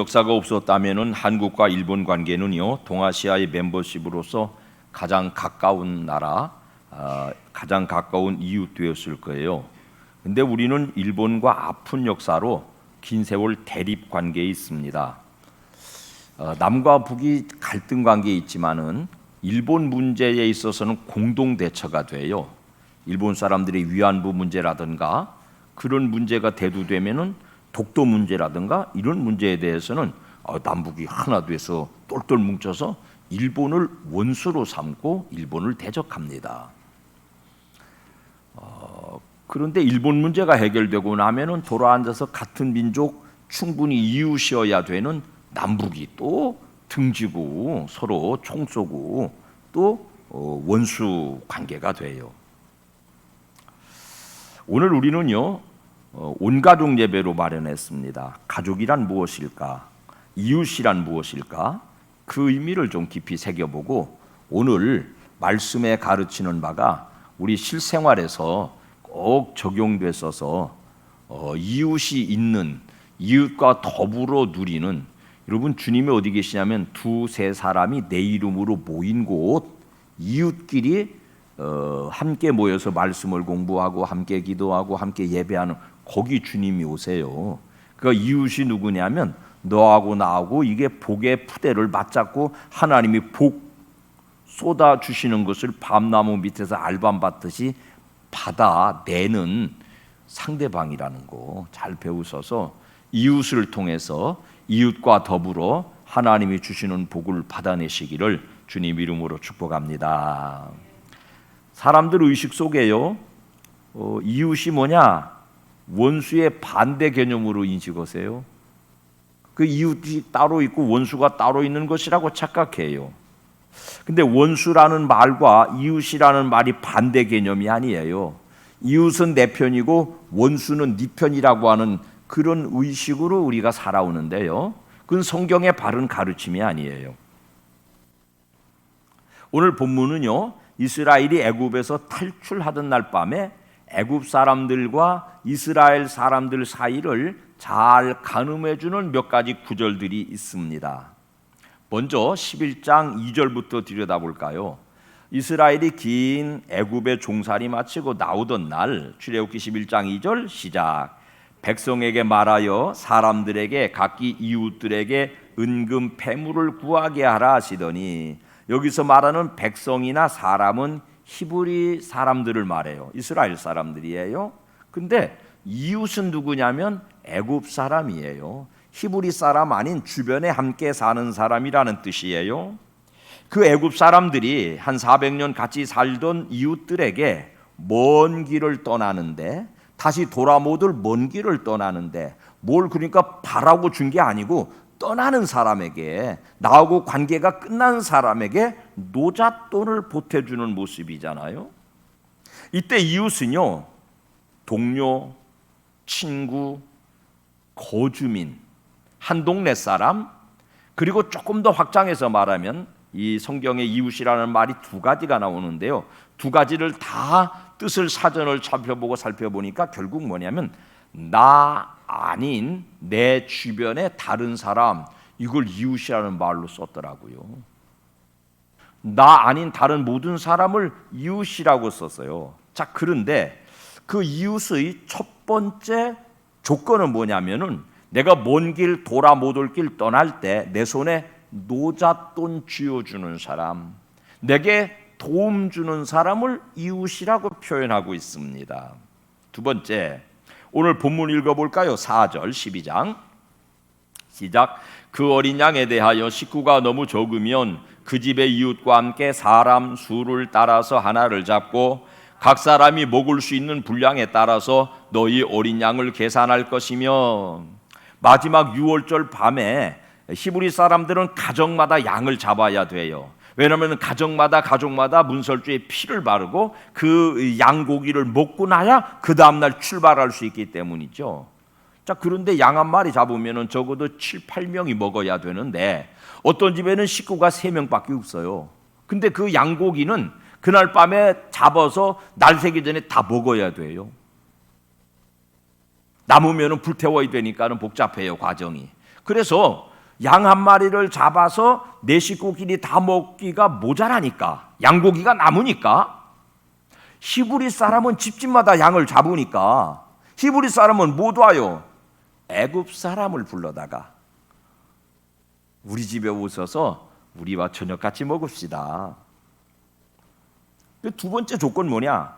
역사가 없었다면은 한국과 일본 관계는요 동아시아의 멤버십으로서 가장 가까운 나라, 아, 가장 가까운 이웃 되었을 거예요. 근데 우리는 일본과 아픈 역사로 긴 세월 대립 관계에 있습니다. 어, 남과 북이 갈등 관계에 있지만은 일본 문제에 있어서는 공동 대처가 돼요. 일본 사람들의 위안부 문제라든가 그런 문제가 대두되면은 독도 문제라든가 이런 문제에 대해서는 어, 남북이 하나 돼서 똘똘 뭉쳐서 일본을 원수로 삼고 일본을 대적합니다. 어, 그런데 일본 문제가 해결되고 나면은 돌아앉아서 같은 민족 충분히 이웃이어야 되는 남북이 또 등지고 서로 총 쏘고 또 어, 원수 관계가 돼요. 오늘 우리는요 어, 온가족 예배로 마련했습니다. 가족이란 무엇일까? 이웃이란 무엇일까? 그 의미를 좀 깊이 새겨보고 오늘 말씀에 가르치는 바가 우리 실생활에서 꼭 적용됐어서 어, 이웃이 있는 이웃과 더불어 누리는 여러분 주님이 어디 계시냐면 두세 사람이 내 이름으로 모인 곳 이웃끼리 어, 함께 모여서 말씀을 공부하고 함께 기도하고 함께 예배하는 거기 주님이 오세요. 그 이웃이 누구냐면 너하고 나하고 이게 복의 푸대를 맞잡고 하나님이 복 쏟아 주시는 것을 밤나무 밑에서 알밤 받듯이 받아내는 상대방이라는 거 잘 배우셔서 이웃을 통해서 이웃과 더불어 하나님이 주시는 복을 받아내시기를 주님 이름으로 축복합니다. 사람들 의식 속에요 어, 이웃이 뭐냐 원수의 반대 개념으로 인식하세요. 그 이웃이 따로 있고 원수가 따로 있는 것이라고 착각해요. 근데 원수라는 말과 이웃이라는 말이 반대 개념이 아니에요. 이웃은 내 편이고 원수는 네 편이라고 하는 그런 의식으로 우리가 살아오는데요. 그건 성경의 바른 가르침이 아니에요. 오늘 본문은요. 이스라엘이 애굽에서 탈출하던 날 밤에 애굽 사람들과 이스라엘 사람들 사이를 잘 가늠해 주는 몇 가지 구절들이 있습니다. 먼저 11장 2절부터 들여다볼까요? 이스라엘이 긴 애굽의 종살이 마치고 나오던 날 출애굽기 11장 2절 시작 백성에게 말하여 사람들에게 각기 이웃들에게 은금 패물을 구하게 하라 하시더니 여기서 말하는 백성이나 사람은 히브리 사람들을 말해요. 이스라엘 사람들이에요. 근데 이웃은 누구냐면 애굽 사람이에요. 히브리 사람 아닌 주변에 함께 사는 사람이라는 뜻이에요. 그 애굽 사람들이 한 400년 같이 살던 이웃들에게 먼 길을 떠나는데 다시 돌아 못올 먼 길을 떠나는데 뭘 그러니까 바라고 준 게 아니고 떠나는 사람에게 나하고 관계가 끝난 사람에게 노잣돈을 보태주는 모습이잖아요. 이때 이웃은요 동료, 친구, 거주민, 한 동네 사람 그리고 조금 더 확장해서 말하면 이 성경의 이웃이라는 말이 두 가지가 나오는데요. 두 가지를 다 뜻을 사전을 살펴보고 살펴보니까 결국 뭐냐면 나 아닌 내 주변의 다른 사람 이걸 이웃이라는 말로 썼더라고요. 나 아닌 다른 모든 사람을 이웃이라고 썼어요. 자, 그런데 그 이웃의 첫 번째 조건은 뭐냐면은 내가 먼 길 돌아 못 올 길 떠날 때 내 손에 노잣돈 쥐어주는 사람, 내게 도움 주는 사람을 이웃이라고 표현하고 있습니다. 두 번째, 오늘 본문 읽어볼까요? 4절 12장 시작 그 어린 양에 대하여 식구가 너무 적으면 그 집의 이웃과 함께 사람 수를 따라서 하나를 잡고 각 사람이 먹을 수 있는 분량에 따라서 너희 어린 양을 계산할 것이며 마지막 6월절 밤에 히브리 사람들은 가정마다 양을 잡아야 돼요. 왜냐하면 가정마다 가족마다 문설주에 피를 바르고 그 양고기를 먹고 나야 그 다음날 출발할 수 있기 때문이죠. 자, 그런데 양 한 마리 잡으면 적어도 7, 8명이 먹어야 되는데 어떤 집에는 식구가 3명밖에 없어요. 근데 그 양고기는 그날 밤에 잡아서 날 새기 전에 다 먹어야 돼요. 남으면 불태워야 되니까는 복잡해요, 과정이. 그래서 양 한 마리를 잡아서 내 식구끼리 다 먹기가 모자라니까 양고기가 남으니까 히브리 사람은 집집마다 양을 잡으니까 히브리 사람은 못 와요. 애굽 사람을 불러다가 우리 집에 오셔서 우리와 저녁 같이 먹읍시다. 두 번째 조건 뭐냐?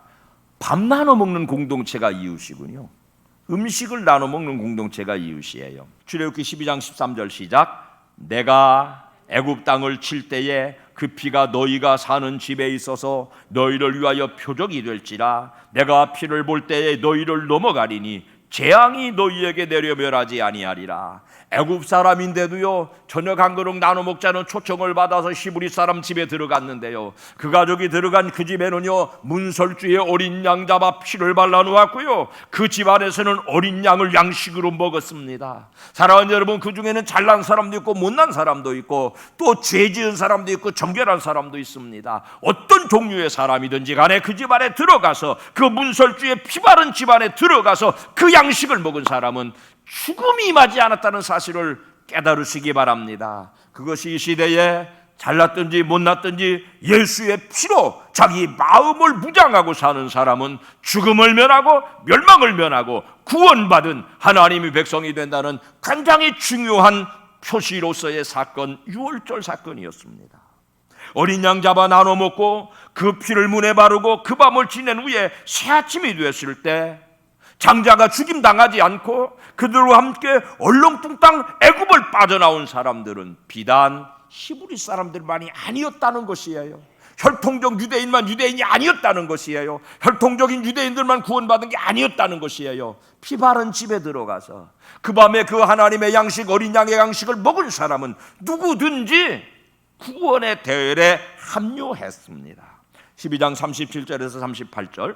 밥 나눠 먹는 공동체가 이웃이군요. 음식을 나눠 먹는 공동체가 이웃이에요. 출애굽기 12장 13절 시작. 내가 애굽 땅을 칠 때에 그 피가 너희가 사는 집에 있어서 너희를 위하여 표적이 될지라 내가 피를 볼 때에 너희를 넘어가리니 재앙이 너희에게 내려 멸하지 아니하리라. 애굽 사람인데도요 저녁 한 그릇 나눠 먹자는 초청을 받아서 히브리 사람 집에 들어갔는데요. 그 가족이 들어간 그 집에는요 문설주에 어린 양 잡아 피를 발라 놓았고요. 그 집안에서는 어린 양을 양식으로 먹었습니다. 사랑하는 여러분 그 중에는 잘난 사람도 있고 못난 사람도 있고 또 죄지은 사람도 있고 정결한 사람도 있습니다. 어떤 종류의 사람이든지 간에 그 집안에 들어가서 그 문설주에 피 바른 집안에 들어가서 그 양식을 먹은 사람은 죽음이 임하지 않았다는 사실을 깨달으시기 바랍니다. 그것이 이 시대에 잘났든지 못났든지 예수의 피로 자기 마음을 무장하고 사는 사람은 죽음을 면하고 멸망을 면하고 구원받은 하나님의 백성이 된다는 굉장히 중요한 표시로서의 사건, 유월절 사건이었습니다. 어린 양 잡아 나눠 먹고 그 피를 문에 바르고 그 밤을 지낸 후에 새 아침이 되었을 때 장자가 죽임 당하지 않고 그들과 함께 얼렁뚱땅 애굽을 빠져나온 사람들은 비단 히브리 사람들만이 아니었다는 것이에요. 혈통적 유대인만 유대인이 아니었다는 것이에요. 혈통적인 유대인들만 구원받은 게 아니었다는 것이에요. 피 바른 집에 들어가서 그 밤에 그 하나님의 양식 어린 양의 양식을 먹은 사람은 누구든지 구원의 대열에 합류했습니다. 12장 37절에서 38절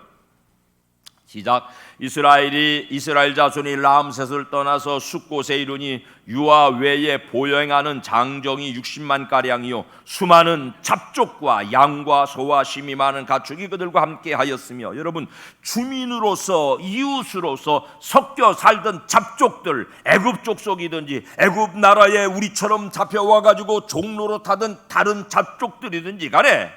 시작. 이스라엘이 이스라엘 자손이 라암셋을 떠나서 숫곳에 이르니 유아 외에 보행하는 장정이 60만 가량이요 수많은 잡족과 양과 소와 심이 많은 가축이 그들과 함께 하였으며 여러분 주민으로서 이웃으로서 섞여 살던 잡족들 애굽 족속이든지 애굽 나라에 우리처럼 잡혀와 가지고 종로로 타던 다른 잡족들이든지 간에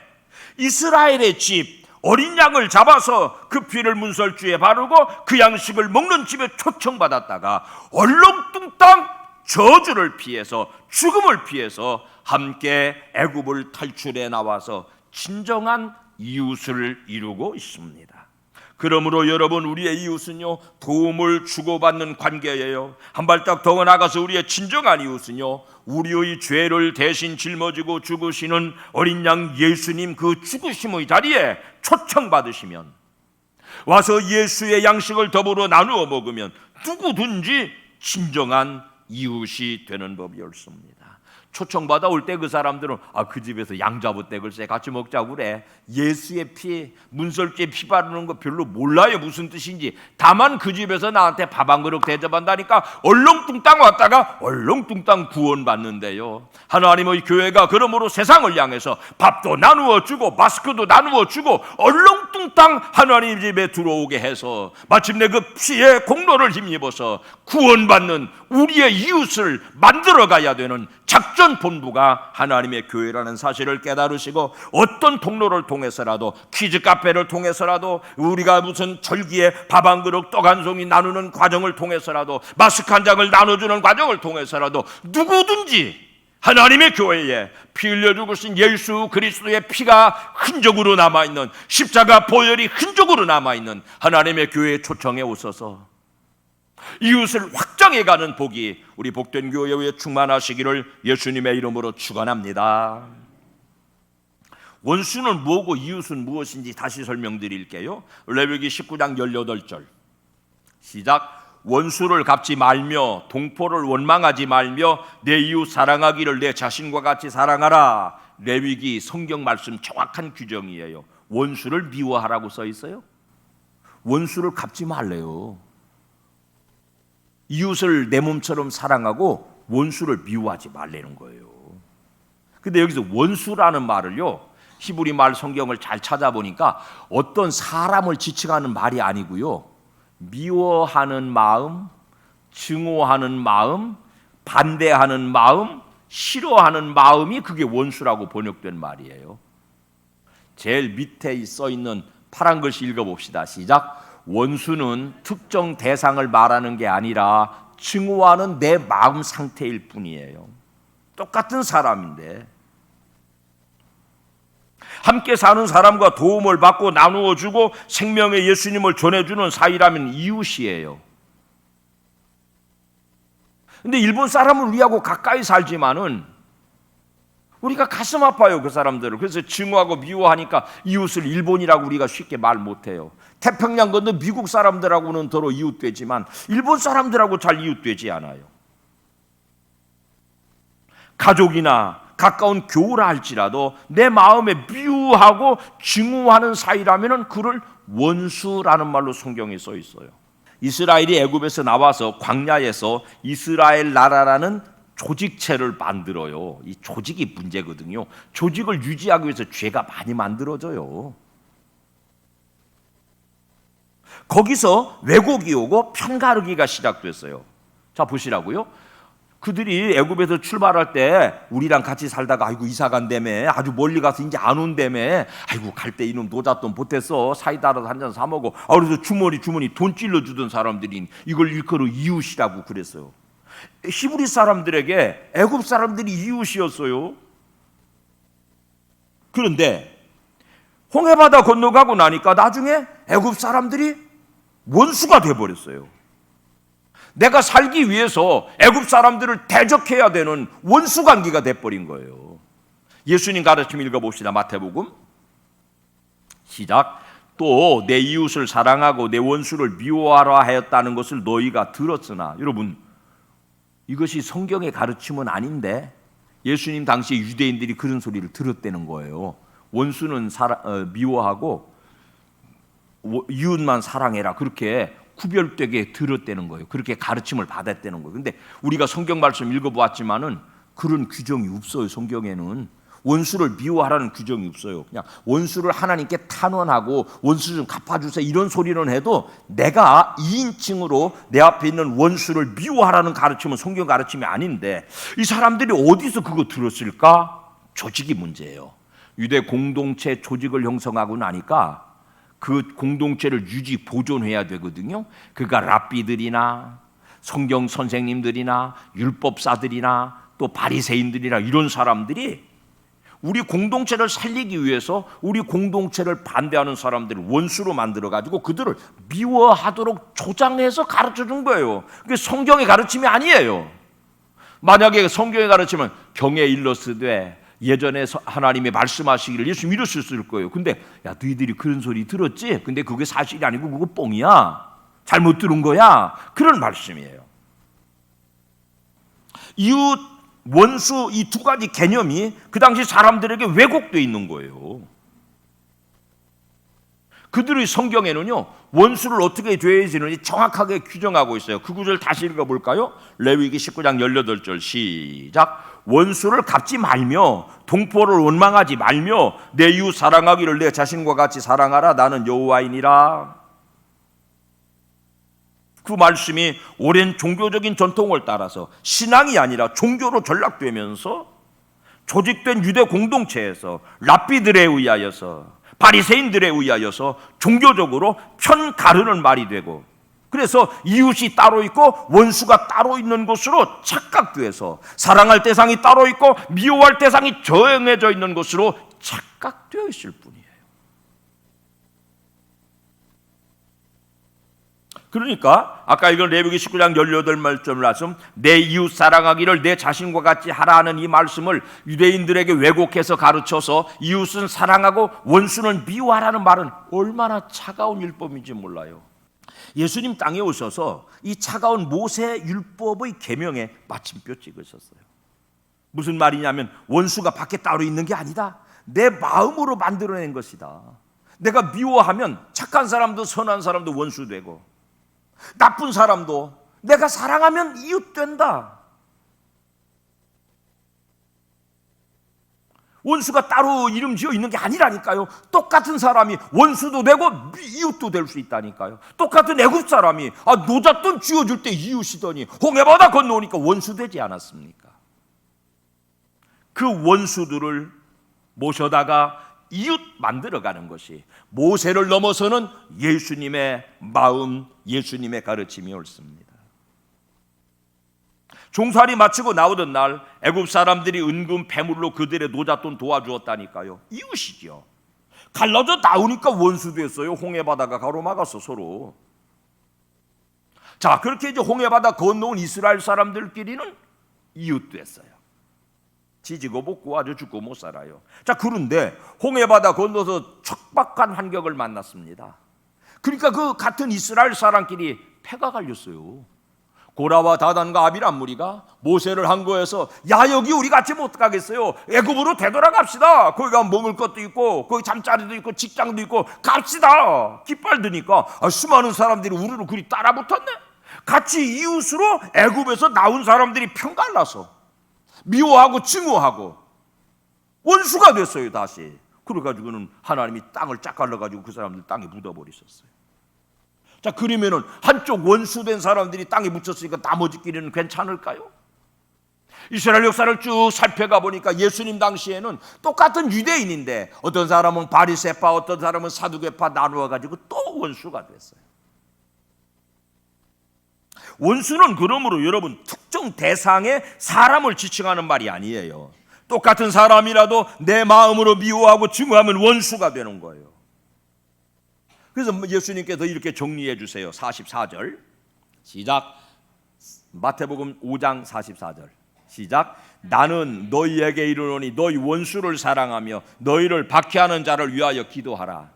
이스라엘의 집 어린 양을 잡아서 그 피를 문설주에 바르고 그 양식을 먹는 집에 초청받았다가 얼렁뚱땅 저주를 피해서 죽음을 피해서 함께 애굽을 탈출해 나와서 진정한 이웃을 이루고 있습니다. 그러므로 여러분 우리의 이웃은요 도움을 주고받는 관계예요. 한 발짝 더 나가서 우리의 진정한 이웃은요 우리의 죄를 대신 짊어지고 죽으시는 어린 양 예수님 그 죽으심의 자리에 초청받으시면 와서 예수의 양식을 더불어 나누어 먹으면 누구든지 진정한 이웃이 되는 법이었습니다. 초청받아 올 때 그 사람들은 아 그 집에서 양자부떼 글쎄 같이 먹자고 그래. 예수의 피 문설주에 피 바르는 거 별로 몰라요. 무슨 뜻인지. 다만 그 집에서 나한테 밥 한 그릇 대접한다니까 얼렁뚱땅 왔다가 얼렁뚱땅 구원받는데요. 하나님의 교회가 그러므로 세상을 향해서 밥도 나누어 주고 마스크도 나누어 주고 얼렁뚱땅 하나님 집에 들어오게 해서 마침내 그 피의 공로를 힘입어서 구원받는 우리의 이웃을 만들어 가야 되는 작전 본부가 하나님의 교회라는 사실을 깨달으시고 어떤 통로를 통해서라도 퀴즈 카페를 통해서라도 우리가 무슨 절기에 밥 한 그릇 떡 한 송이 나누는 과정을 통해서라도 마스크 한 장을 나눠주는 과정을 통해서라도 누구든지 하나님의 교회에 피 흘려 죽으신 예수 그리스도의 피가 흔적으로 남아 있는 십자가 보혈이 흔적으로 남아 있는 하나님의 교회에 초청해 오셔서 이웃을 확장해가는 복이 우리 복된 교회에 충만하시기를 예수님의 이름으로 축원합니다. 원수는 뭐고 이웃은 무엇인지 다시 설명드릴게요. 레위기 19장 18절 시작 원수를 갚지 말며 동포를 원망하지 말며 내 이웃 사랑하기를 내 자신과 같이 사랑하라. 레위기 성경 말씀 정확한 규정이에요. 원수를 미워하라고 써 있어요. 원수를 갚지 말래요. 이웃을 내 몸처럼 사랑하고 원수를 미워하지 말라는 거예요. 근데 여기서 원수라는 말을요. 히브리 말 성경을 잘 찾아보니까 어떤 사람을 지칭하는 말이 아니고요. 미워하는 마음, 증오하는 마음, 반대하는 마음, 싫어하는 마음이 그게 원수라고 번역된 말이에요. 제일 밑에 써 있는 파란 글씨 읽어봅시다. 시작. 원수는 특정 대상을 말하는 게 아니라 증오하는 내 마음 상태일 뿐이에요. 똑같은 사람인데 함께 사는 사람과 도움을 받고 나누어 주고 생명의 예수님을 전해주는 사이라면 이웃이에요. 근데 일본 사람을 우리하고 가까이 살지만은 우리가 가슴 아파요 그 사람들을. 그래서 증오하고 미워하니까 이웃을 일본이라고 우리가 쉽게 말 못해요. 태평양 건너 미국 사람들하고는 더러 이웃되지만 일본 사람들하고 잘 이웃되지 않아요. 가족이나 가까운 교우라 할지라도 내 마음에 미워하고 증오하는 사이라면은 그를 원수라는 말로 성경에 써 있어요. 이스라엘이 애굽에서 나와서 광야에서 이스라엘 나라라는 조직체를 만들어요. 이 조직이 문제거든요. 조직을 유지하기 위해서 죄가 많이 만들어져요. 거기서 왜곡이 오고 편가르기가 시작됐어요. 자 보시라고요. 그들이 애굽에서 출발할 때 우리랑 같이 살다가 아이고 이사 간다며 아주 멀리 가서 이제 안 온다며 아이고 갈 때 이놈 노잣돈 보탰어 사이다라도 한 잔 사 먹어 아 그래서 주머니 주머니 돈 찔러 주던 사람들이 이걸 일컬어 이웃이라고 그랬어요 히브리 사람들에게 애굽 사람들이 이웃이었어요 그런데 홍해바다 건너가고 나니까 나중에 애굽 사람들이 원수가 돼 버렸어요 내가 살기 위해서 애굽 사람들을 대적해야 되는 원수 관계가 돼 버린 거예요. 예수님 가르침 읽어 봅시다. 마태복음 시작. 또 내 이웃을 사랑하고 내 원수를 미워하라 하였다는 것을 너희가 들었으나 여러분 이것이 성경의 가르침은 아닌데 예수님 당시 유대인들이 그런 소리를 들었다는 거예요. 원수는 사랑, 어, 미워하고 이웃만 사랑해라 그렇게 구별되게 들었다는 거예요. 그렇게 가르침을 받았다는 거예요. 근데 우리가 성경 말씀 읽어보았지만은 그런 규정이 없어요. 성경에는 원수를 미워하라는 규정이 없어요. 그냥 원수를 하나님께 탄원하고 원수 좀 갚아주세요 이런 소리는 해도 내가 2인칭으로 내 앞에 있는 원수를 미워하라는 가르침은 성경 가르침이 아닌데 이 사람들이 어디서 그거 들었을까? 조직이 문제예요. 유대 공동체 조직을 형성하고 나니까 그 공동체를 유지 보존해야 되거든요. 그가 랍비들이나 성경 선생님들이나 율법사들이나 또 바리새인들이나 이런 사람들이 우리 공동체를 살리기 위해서 우리 공동체를 반대하는 사람들을 원수로 만들어 가지고 그들을 미워하도록 조장해서 가르쳐 준 거예요. 그게 성경의 가르침이 아니에요. 만약에 성경의 가르침은 경에 일러스되 예전에 하나님이 말씀하시기를 예수님 이러셨을 거예요. 근데 야 너희들이 그런 소리 들었지? 근데 그게 사실이 아니고 그거 뻥이야. 잘못 들은 거야. 그런 말씀이에요. 이웃, 원수 이 두 가지 개념이 그 당시 사람들에게 왜곡되어 있는 거예요. 그들의 성경에는요 원수를 어떻게 죄해지는지 정확하게 규정하고 있어요. 그 구절 다시 읽어볼까요? 레위기 19장 18절 시작. 원수를 갚지 말며 동포를 원망하지 말며 내 이웃 사랑하기를 내 자신과 같이 사랑하라 나는 여호와이니라. 그 말씀이 오랜 종교적인 전통을 따라서 신앙이 아니라 종교로 전락되면서 조직된 유대 공동체에서 랍비들에 의하여서 바리새인들에 의하여서 종교적으로 편 가르는 말이 되고 그래서 이웃이 따로 있고 원수가 따로 있는 것으로 착각돼서 사랑할 대상이 따로 있고 미워할 대상이 정해져 있는 것으로 착각되어 있을 뿐이에요. 그러니까 아까 이건 레위기 19장 18말씀 말씀 내 이웃 사랑하기를 내 자신과 같이 하라는 이 말씀을 유대인들에게 왜곡해서 가르쳐서 이웃은 사랑하고 원수는 미워하라는 말은 얼마나 차가운 율법인지 몰라요. 예수님 땅에 오셔서 이 차가운 모세 율법의 계명에 마침표 찍으셨어요. 무슨 말이냐면 원수가 밖에 따로 있는 게 아니다. 내 마음으로 만들어낸 것이다. 내가 미워하면 착한 사람도 선한 사람도 원수 되고 나쁜 사람도 내가 사랑하면 이웃 된다. 원수가 따로 이름 지어 있는 게 아니라니까요. 똑같은 사람이 원수도 되고 이웃도 될 수 있다니까요. 똑같은 애굽 사람이 아, 노잣돈 쥐어줄 때 이웃이더니 홍해바다 건너오니까 원수 되지 않았습니까? 그 원수들을 모셔다가 이웃 만들어가는 것이 모세를 넘어서는 예수님의 마음, 예수님의 가르침이 옳습니다. 종살이 마치고 나오던 날 애굽 사람들이 은금 패물로 그들의 노잣돈 도와주었다니까요. 이웃이죠. 갈라져 나오니까 원수 됐어요. 홍해 바다가 가로막았어 서로. 자 그렇게 이제 홍해 바다 건너온 이스라엘 사람들끼리는 이웃 됐어요. 지지고 볶고 아주 죽고 못 살아요. 자 그런데 홍해바다 건너서 척박한 환경을 만났습니다. 그러니까 그 같은 이스라엘 사람끼리 패가 갈렸어요. 고라와 다단과 아비란 무리가 모세를 한 거에서 야 여기 우리 같이 못 가겠어요. 애굽으로 되돌아갑시다. 거기 가 먹을 것도 있고 거기 잠자리도 있고 직장도 있고 갑시다. 깃발 드니까 아, 수많은 사람들이 우르르 그리 따라 붙었네. 같이 이웃으로 애굽에서 나온 사람들이 편갈라서 미워하고 증오하고 원수가 됐어요 다시. 그래가지고는 하나님이 땅을 짝 갈라가지고 그 사람들 땅에 묻어버리셨어요. 자 그러면은 한쪽 원수된 사람들이 땅에 묻혔으니까 나머지끼리는 괜찮을까요? 이스라엘 역사를 쭉 살펴가 보니까 예수님 당시에는 똑같은 유대인인데 어떤 사람은 바리새파 어떤 사람은 사두개파 나누어 가지고 또 원수가 됐어요. 원수는 그러므로 여러분 특정 대상의 사람을 지칭하는 말이 아니에요. 똑같은 사람이라도 내 마음으로 미워하고 증오하면 원수가 되는 거예요. 그래서 예수님께서 이렇게 정리해 주세요. 44절. 시작. 마태복음 5장 44절. 시작. 나는 너희에게 이르노니 너희 원수를 사랑하며 너희를 박해하는 자를 위하여 기도하라.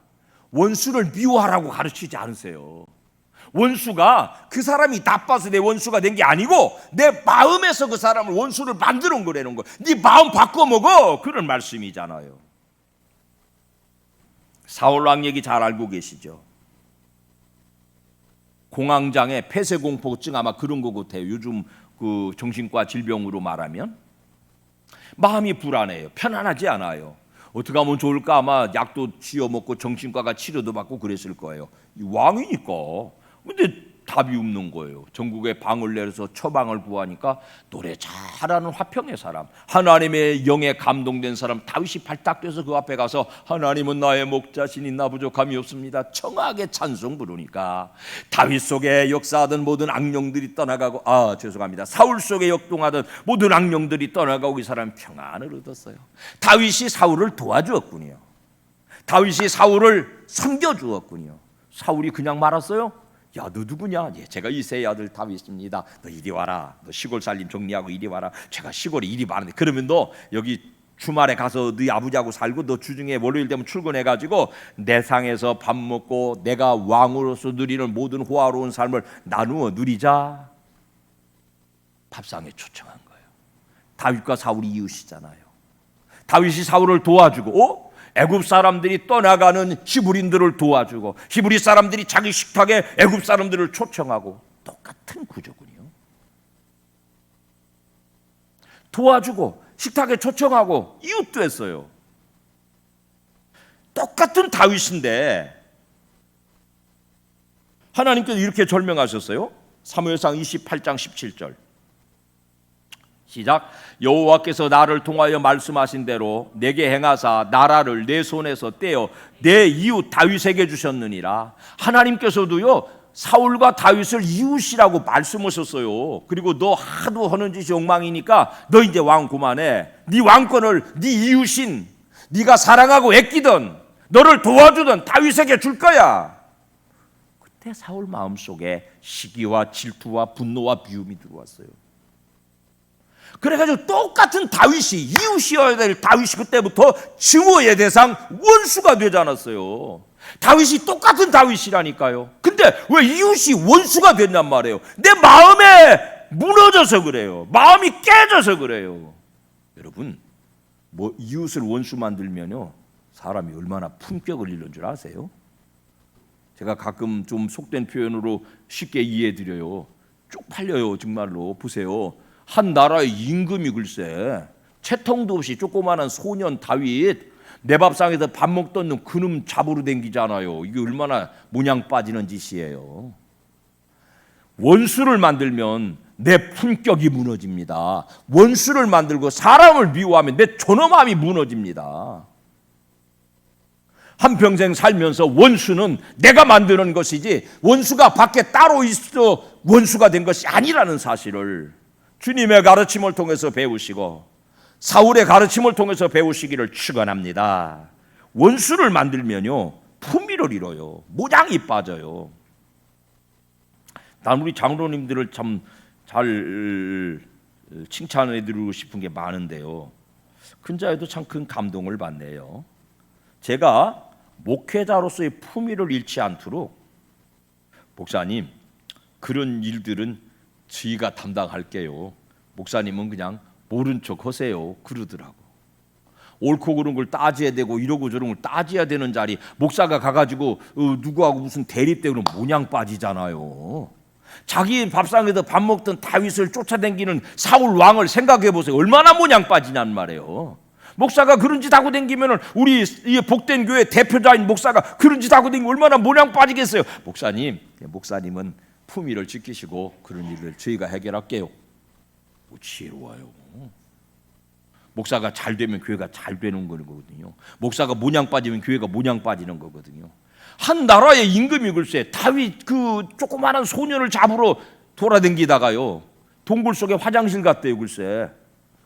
원수를 미워하라고 가르치지 않으세요. 원수가 그 사람이 나빠서 내 원수가 된 게 아니고 내 마음에서 그 사람을 원수를 온 거라는 거. 네 마음 바꿔 먹어. 그런 말씀이잖아요. 사울 왕 얘기 잘 알고 계시죠? 공황장애, 폐쇄 공포증 아마 그런 거 같아요. 요즘 그 정신과 질병으로 말하면 마음이 불안해요. 편안하지 않아요. 어떻게 하면 좋을까 아마 약도 지어 먹고 정신과가 치료도 받고 그랬을 거예요. 왕이니까. 근데 답이 없는 거예요. 전국에 방을 내려서 처방을 구하니까 노래 잘하는 화평의 사람, 하나님의 영에 감동된 사람 다윗이 발탁돼서 그 앞에 가서 하나님은 나의 목자신이 나 부족함이 없습니다. 청하게 찬송 부르니까 다윗 속에 역사하던 모든 악령들이 떠나가고 아 죄송합니다. 사울 속에 역동하던 모든 악령들이 떠나가고 이 사람 평안을 얻었어요. 다윗이 사울을 도와주었군요. 다윗이 사울을 섬겨주었군요. 사울이 그냥 말았어요? 야, 너 누구냐? 예, 제가 이세의 아들 다윗입니다. 너 이리 와라. 너 시골 살림 정리하고 이리 와라. 제가 시골에 일이 많은데 그러면 너 여기 주말에 가서 네 아버지하고 살고 너 주중에 월요일 되면 출근해 가지고 내 상에서 밥 먹고 내가 왕으로서 누리는 모든 호화로운 삶을 나누어 누리자. 밥상에 초청한 거예요. 다윗과 사울이 이웃이잖아요. 다윗이 사울을 도와주고 어? 애굽 사람들이 떠나가는 히브리인들을 도와주고 히브리 사람들이 자기 식탁에 애굽 사람들을 초청하고 똑같은 구조군요. 도와주고 식탁에 초청하고 이웃도 했어요. 똑같은 다윗인데 하나님께서 이렇게 절명하셨어요. 사무엘상 28장 17절. 시작. 여호와께서 나를 통하여 말씀하신 대로 내게 행하사 나라를 내 손에서 떼어 내 이웃 다윗에게 주셨느니라. 하나님께서도요 사울과 다윗을 이웃이라고 말씀하셨어요. 그리고 너 하도 하는 짓이 엉망이니까 너 이제 왕 그만해. 네 왕권을 네 이웃인 네가 사랑하고 애끼던 너를 도와주던 다윗에게 줄 거야. 그때 사울 마음속에 시기와 질투와 분노와 비움이 들어왔어요 그래가지고 똑같은 다윗이 이웃이어야 될 다윗이 그때부터 증오의 대상 원수가 되지 않았어요. 다윗이 똑같은 다윗이라니까요. 근데 왜 이웃이 원수가 됐냔 말이에요. 내 마음에 무너져서 그래요. 마음이 깨져서 그래요. 여러분, 뭐 이웃을 원수 만들면요 사람이 얼마나 품격을 잃는 줄 아세요? 제가 가끔 좀 속된 표현으로 쉽게 이해해 드려요. 쪽팔려요 정말로 보세요. 한 나라의 임금이 글쎄 채통도 없이 조그마한 소년 다윗 내 밥상에서 밥 먹던 놈 그놈 잡으러 댕기잖아요. 이게 얼마나 모양 빠지는 짓이에요. 원수를 만들면 내 품격이 무너집니다. 원수를 만들고 사람을 미워하면 내 존엄함이 무너집니다. 한 평생 살면서 원수는 내가 만드는 것이지 원수가 밖에 따로 있어 원수가 된 것이 아니라는 사실을 주님의 가르침을 통해서 배우시고 사울의 가르침을 통해서 배우시기를 축원합니다. 원수를 만들면요 품위를 잃어요. 모양이 빠져요. 난 우리 장로님들을 참 잘 칭찬해 드리고 싶은 게 많은데요. 큰 자에도 참 큰 감동을 받네요. 제가 목회자로서의 품위를 잃지 않도록 목사님 그런 일들은 저희가 담당할게요. 목사님은 그냥 모른 척 하세요. 그러더라고. 옳고 그른 걸 따져야 되고 이러고 저런 걸 따져야 되는 자리 목사가 가가지고 어, 누구하고 무슨 대립되고 모양 빠지잖아요. 자기 밥상에서 밥 먹던 다윗을 쫓아다니는 사울 왕을 생각해 보세요. 얼마나 모양 빠지냔 말이에요. 목사가 그런 짓 하고 댕기면은 우리 이 복된 교회 대표자인 목사가 그런 짓 하고 댕기면 얼마나 모양 빠지겠어요. 목사님, 예, 목사님은 품위를 지키시고 그런 일을 저희가 해결할게요. 뭐 지혜로워요. 목사가 잘 되면 교회가 잘 되는 거거든요. 목사가 모양 빠지면 교회가 모양 빠지는 거거든요. 한 나라의 임금이 글쎄 다윗 그 조그마한 소년을 잡으러 돌아댕기다가요 동굴 속에 화장실 갔대요 글쎄.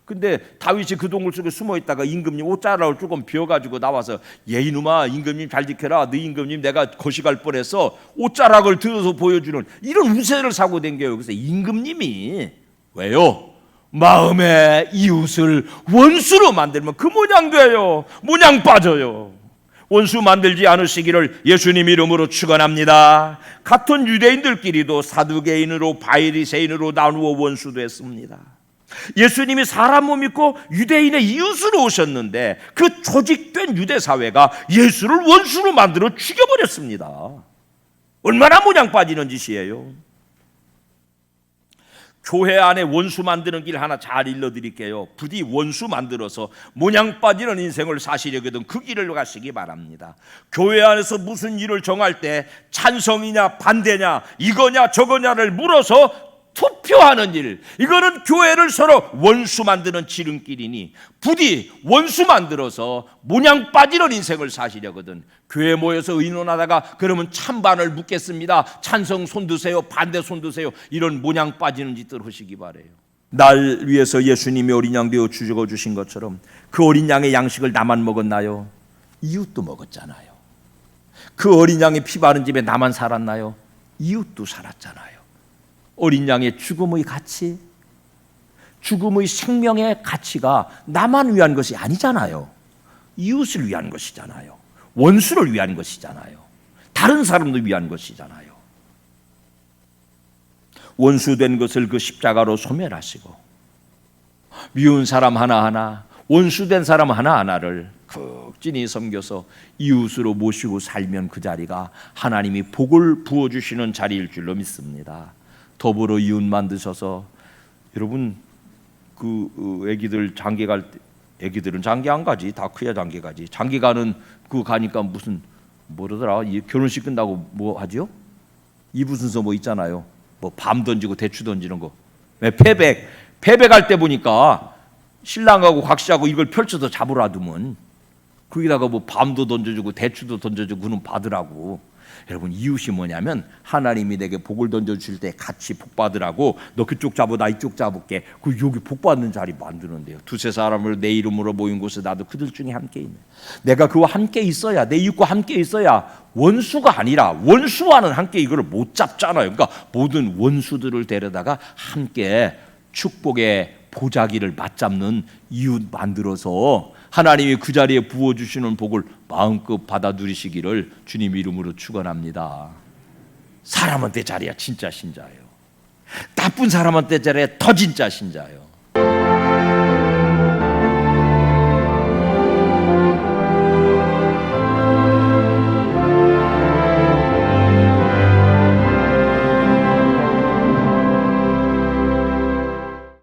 근데 다윗이 그 동굴 속에 숨어 있다가 임금님 옷자락을 조금 비워가지고 나와서 예 이놈아 임금님 잘 지켜라 너 임금님 내가 거시갈 뻔해서 옷자락을 들어서 보여주는 이런 우세를 사고 댕겨요 그래서 임금님이 왜요? 마음의 이웃을 원수로 만들면 그 모양 돼요 모양 빠져요 원수 만들지 않으시기를 예수님 이름으로 축원합니다. 같은 유대인들끼리도 사두개인으로 바리새인으로 나누어 원수 됐습니다. 예수님이 사람 몸 입고 유대인의 이웃으로 오셨는데 그 조직된 유대 사회가 예수를 원수로 만들어 죽여버렸습니다. 얼마나 모양 빠지는 짓이에요. 교회 안에 원수 만드는 길 하나 잘 일러 드릴게요. 부디 원수 만들어서 모양 빠지는 인생을 사시려거든 그 길을 가시기 바랍니다. 교회 안에서 무슨 일을 정할 때 찬성이냐 반대냐 이거냐 저거냐를 물어서 투표하는 일. 이거는 교회를 서로 원수 만드는 지름길이니 부디 원수 만들어서 모양 빠지는 인생을 사시려거든. 교회 모여서 의논하다가 그러면 찬반을 묻겠습니다. 찬성 손드세요. 반대 손드세요. 이런 모양 빠지는 짓들 하시기 바래요. 날 위해서 예수님이 어린 양 되어 죽어 주신 것처럼 그 어린 양의 양식을 나만 먹었나요? 이웃도 먹었잖아요. 그 어린 양이 피 바른 집에 나만 살았나요? 이웃도 살았잖아요 어린 양의 죽음의 가치, 죽음의 생명의 가치가 나만 위한 것이 아니잖아요. 이웃을 위한 것이잖아요. 원수를 위한 것이잖아요. 다른 사람도 위한 것이잖아요. 원수된 것을 그 십자가로 소멸하시고 미운 사람 하나하나 원수된 사람 하나하나를 극진히 섬겨서 이웃으로 모시고 살면 그 자리가 하나님이 복을 부어 주시는 자리일 줄로 믿습니다. 더불어 이웃 만드셔서 여러분 그 어, 애기들 장기 갈 때 애기들은 장기 안 가지. 다 크야 장기 가지. 장기 가는 그 가니까 무슨 뭐라더라? 이 결혼식 끝나고 뭐 하지요? 이부 순서 뭐 있잖아요. 뭐 밤 던지고 대추 던지는 거. 왜 패백 패백할 때 보니까 신랑하고 각시하고 이걸 펼쳐서 잡으라 두면 거기다가 뭐 밤도 던져주고 대추도 던져주고 그는 받으라고 여러분 이웃이 뭐냐면 하나님이 내게 복을 던져 주실 때 같이 복 받으라고 너 그쪽 잡아 나 이쪽 잡을게. 그 여기 복 받는 자리 만드는데요. 두세 사람을 내 이름으로 모인 곳에 나도 그들 중에 함께 있네. 내가 그와 함께 있어야 내 이웃과 함께 있어야 원수가 아니라 원수와는 함께 이거를 못 잡잖아요. 그러니까 모든 원수들을 데려다가 함께 축복의 보자기를 맞잡는 이웃 만들어서 하나님이 그 자리에 부어 주시는 복을 마음껏 받아 누리시기를 주님 이름으로 축원합니다. 사람한테 자리야 진짜 신자예요. 나쁜 사람한테 자리야 더 진짜 신자예요.